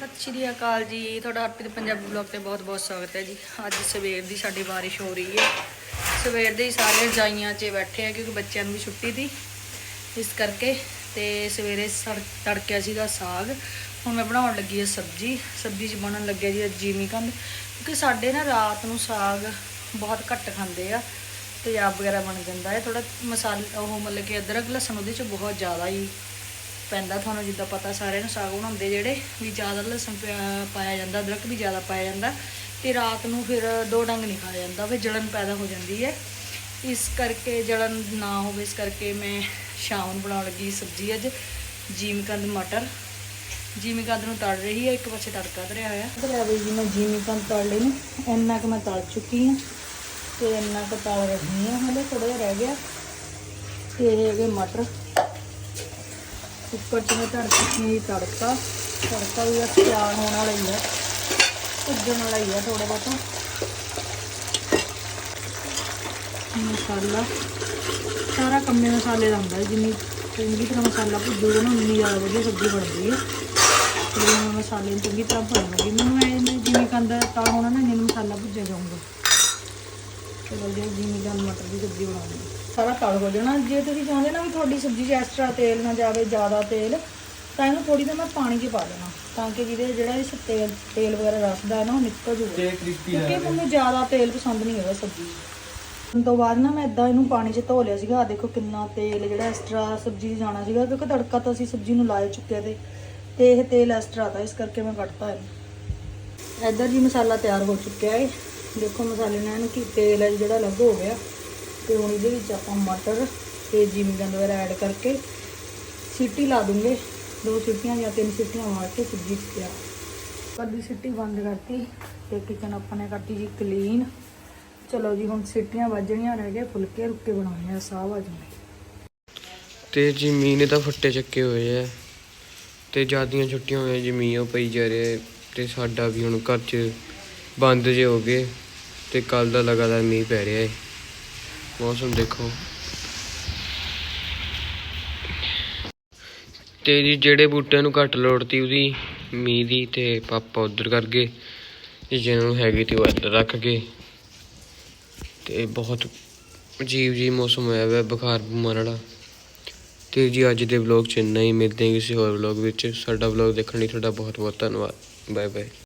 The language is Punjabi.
ਸਤਿ ਸ਼੍ਰੀ ਅਕਾਲ ਜੀ। ਤੁਹਾਡਾ ਹਰਪ੍ਰੀਤ ਪੰਜਾਬੀ ਬਲੌਗ ਤੇ ਬਹੁਤ-ਬਹੁਤ ਸਵਾਗਤ ਹੈ ਜੀ। ਅੱਜ ਸਵੇਰ ਦੀ ਸਾਡੀ ਬਾਰਿਸ਼ ਹੋ ਰਹੀ ਹੈ। ਸਵੇਰ ਦੇ ਹੀ ਸਾਰੇ ਰਜਾਈਆਂ 'ਚ ਬੈਠੇ ਆ ਕਿਉਂਕਿ ਬੱਚਿਆਂ ਨੂੰ ਵੀ ਛੁੱਟੀ ਦੀ। ਇਸ ਕਰਕੇ ਤੇ ਸਵੇਰੇ ਸੜ- ਤੜਕਿਆ ਸੀਗਾ ਸਾਗ। ਹੁਣ ਮੈਂ ਬਣਾਉਣ ਲੱਗੀ ਹਾਂ ਸਬਜ਼ੀ। ਸਬਜ਼ੀ 'ਚ ਬਣਨ ਲੱਗਿਆ ਜੀ ਜੀਮੀ ਕੰਦ। ਕਿਉਂਕਿ ਸਾਡੇ ਨਾ ਰਾਤ ਨੂੰ ਸਾਗ ਬਹੁਤ ਘੱਟ ਖਾਂਦੇ ਆ ਤੇਜ਼ਾਬ ਵਗੈਰਾ ਬਣ ਜਾਂਦਾ ਹੈ। ਥੋੜਾ ਮਸਾਲਾ, ਉਹ ਮਤਲਬ ਕਿ ਅਦਰਕ, ਲਸਣ ਉਹਦੇ 'ਚ ਬਹੁਤ ਜ਼ਿਆਦਾ ਹੀ ਪੈਂਦਾ ਤੁਹਾਨੂੰ ਜਿੱਦਾਂ ਪਤਾ ਸਾਰਿਆਂ ਨੂੰ ਸਾਗ ਬਣਾਉਂਦੇ ਜਿਹੜੇ ਵੀ ਜ਼ਿਆਦਾ ਲਸਣ ਪਿਆ- ਪਾਇਆ ਜਾਂਦਾ, ਅਦਰਕ ਵੀ ਜ਼ਿਆਦਾ ਪਾਇਆ ਜਾਂਦਾ ਤੇ ਰਾਤ ਨੂੰ ਫਿਰ ਦੋ ਡੰਗ ਨਹੀਂ ਖਾਇਆ ਜਾਂਦਾ, ਫਿਰ ਜਲਨ ਪੈਦਾ ਹੋ ਜਾਂਦੀ ਹੈ। ਇਸ ਕਰਕੇ ਜਲਨ ਨਾ ਹੋਵੇ, ਇਸ ਕਰਕੇ ਮੈਂ ਸ਼ਾਮ ਨੂੰ ਬਣਾਉਣ ਲੱਗੀ ਸਬਜ਼ੀ ਅੱਜ, ਜੀਮਕੰਦ ਮਟਰ। ਜੀਮਕੰਦ ਨੂੰ ਤੜ ਰਹੀ ਹੈ, ਇੱਕ ਪਾਸੇ ਤੜਕਾ ਧਰਿਆ ਹੋਇਆ। ਇਧਰ ਆ ਬਈ ਜੀ, ਮੈਂ ਜੀਮਕੰਦ ਤਲ ਲਈ ਨੇ, ਇੰਨਾ ਕੁ ਮੈਂ ਤੜ ਚੁੱਕੀ ਹਾਂ ਤੇ ਇੰਨਾ ਕੁ ਤਲ ਰਹੀ ਹਾਂ, ਹਲੇ ਥੋੜਾ ਜਿਹਾ ਰਹਿ ਗਿਆ। ਤੇ ਇਹ ਹੈਗੇ ਮਟਰ। ਉੱਪਰ ਚ ਮੈਂ ਧਰ ਚੁੱਕੀ ਤੜਕਾ ਤੜਕਾ ਵੀ ਬਸ ਤਿਆਰ ਹੋਣ ਵਾਲਾ ਹੀ ਹੈ ਭੁੱਜਣ ਵਾਲਾ ਹੀ ਹੈ ਥੋੜਾ ਬਹੁਤਾ। ਮਸਾਲਾ। ਸਾਰਾ ਕੰਮੇ ਮਸਾਲੇ ਦਾ ਹੁੰਦਾ ਹੈ ਜਿੰਨੀ ਚੰਗੀ ਤਰ੍ਹਾਂ ਮਸਾਲਾ ਭੁੱਜੂਗਾ ਨਾ, ਉਨੀ ਜ਼ਿਆਦਾ ਵਧੀਆ ਸਬਜ਼ੀ ਬਣਦੀ ਹੈ ਤੇ ਮੈਂ ਮਸਾਲੇ ਨੂੰ ਚੰਗੀ ਤਰ੍ਹਾਂ ਭੁੰਨਾਂਗੀ ਮੈਨੂੰ ਐ ਜਿਵੇਂ ਕੰਦਾ ਤਾਂ ਹੋਣਾ ਨਾ ਜਿੰਨਾ ਮਸਾਲਾ ਭੁੱਜਿਆ ਜਾਊਗਾ। ਚਲੋ ਜੀ ਜਿਵੇਂ ਕੰਦ ਮਟਰ ਦੀ ਸਬਜ਼ੀ ਬਣਾਉਣੀ ਸਾਰਾ ਤਲ ਹੋ ਜਾਣਾ। ਜੇ ਤੁਸੀਂ ਚਾਹੁੰਦੇ ਨਾ ਵੀ ਤੁਹਾਡੀ ਸਬਜ਼ੀ 'ਚ ਐਕਸਟਰਾ ਤੇਲ ਨਾ ਜਾਵੇ ਜ਼ਿਆਦਾ ਤੇਲ ਤਾਂ ਇਹਨੂੰ ਥੋੜੀ ਦੇਰ ਮੈਂ ਪਾਣੀ 'ਚ ਪਾ ਦੇਣਾ ਤਾਂ ਕਿ ਜਿਹਦੇ ਜਿਹੜਾ ਇਸ ਤੇਲ ਤੇਲ ਵਗੈਰਾ ਰਸਦਾ ਹੈ ਨਾ ਉਹ ਨਿਕਲ ਜੂਗਾ ਤੇ ਕ੍ਰਿਸਪੀ ਕਿਉਂਕਿ ਮੈਨੂੰ ਜ਼ਿਆਦਾ ਤੇਲ ਪਸੰਦ ਨਹੀਂ ਹੈਗਾ ਸਬਜ਼ੀ 'ਚ। ਉਸ ਤੋਂ ਬਾਅਦ ਨਾ ਮੈਂ ਇਦਾਂ ਇਹਨੂੰ ਪਾਣੀ 'ਚ ਧੋ ਲਿਆ ਸੀਗਾ। ਆਹ ਦੇਖੋ ਕਿੰਨਾ ਤੇਲ ਜਿਹੜਾ ਐਕਸਟਰਾ ਸਬਜ਼ੀ 'ਚ ਜਾਣਾ ਸੀਗਾ ਕਿਉਂਕਿ ਤੜਕਾ ਤਾਂ ਅਸੀਂ ਸਬਜ਼ੀ ਨੂੰ ਲਾਏ ਚੁੱਕੇ ਤੇ ਤੇ ਇਹ ਤੇਲ ਐਕਸਟਰਾ ਤਾਂ ਇਸ ਕਰਕੇ ਮੈਂ ਕੱਢਤਾ ਇਹਨੂੰ। ਇੱਧਰ ਜੀ ਮਸਾਲਾ ਤਿਆਰ ਹੋ ਚੁੱਕਿਆ ਹੈ ਦੇਖੋ ਮਸਾਲੇ ਨਾਲ ਇਹਨੂੰ ਕੀ ਤੇਲ ਹੈ ਜਿਹੜਾ ਅਲੱਗ ਹੋ ਗਿਆ। ਤੇ ਹੁਣ ਇਹਦੇ ਵਿੱਚ ਆਪਾਂ ਮਟਰ ਤੇ ਜੀਮੀ ਗੰਦ ਵਗੈਰਾ ਐਡ ਕਰਕੇ ਸੀਟੀ ਲਾ ਦੂੰਗੇ ਦੋ ਸੀਟੀਆਂ ਜਾਂ ਤਿੰਨ ਸੀਟੀਆਂ ਮਾਰ ਕੇ ਸਬਜ਼ੀ ਤਿਆਰ ਕਦੀ ਸਿੱਟੀ ਬੰਦ ਕਰਤੀ ਤੇ ਕਿਚਨ ਆਪਾਂ ਨੇ ਕਰਤੀ ਜੀ ਕਲੀਨ ਚਲੋ ਜੀ, ਹੁਣ ਸਿੱਟੀਆਂ ਵੱਜਣੀਆਂ ਰਹਿ ਗਏ, ਫੁਲਕੇ ਰੁੱਕੇ ਬਣਾਉਣੇ ਆ, ਸਾਹ ਵੱਜਣੇ ਤੇ ਜੀ ਮੀਂਹ ਨੇ ਤਾਂ ਫੱਟੇ ਚੱਕੇ ਹੋਏ ਆ। ਤੇ ਜਿਆਦੀਆਂ ਛੁੱਟੀਆਂ ਹੋਈਆਂ ਜੀ, ਮੀਂਹ ਉਹ ਪਈ ਜਾ ਰਿਹਾ ਤੇ ਸਾਡਾ ਵੀ ਹੁਣ ਘਰ 'ਚ ਬੰਦ ਜੇ ਹੋ ਗਏ, ਤੇ ਕੱਲ ਦਾ ਲਗਾਤਾਰ ਮੀਂਹ ਪੈ ਰਿਹਾ ਹੈ। ਮੌਸਮ ਦੇਖੋ। ਤੇ ਜੀ ਜਿਹੜੇ ਬੂਟਿਆਂ ਨੂੰ ਘੱਟ ਲੋੜ ਤੀ ਉਹਦੀ ਮੀਂਹ ਦੀ ਤੇ ਪਾਪਾ ਉਧਰ ਕਰ ਗਏ। ਜਿਹਨਾਂ ਨੂੰ ਹੈਗੀ ਤੇ ਉਹ ਇੱਧਰ ਰੱਖ ਗਏ। ਤੇ ਬਹੁਤ ਅਜੀਬ ਜੀ ਮੌਸਮ ਹੋਇਆ ਹੋਇਆ ਬੁਖਾਰ ਬਿਮਾਰ ਵਾਲਾ। ਤੇ ਜੀ ਅੱਜ ਦੇ ਵਲੌਗ ਚ ਇੰਨਾ ਹੀ। ਮਿਲਦੇ ਹਾਂ ਕਿਸੇ ਹੋਰ ਵਲੌਗ ਵਿੱਚ। ਸਾਡਾ ਵਲੌਗ ਦੇਖਣ ਲਈ ਤੁਹਾਡਾ ਬਹੁਤ ਬਹੁਤ ਧੰਨਵਾਦ। Bye bye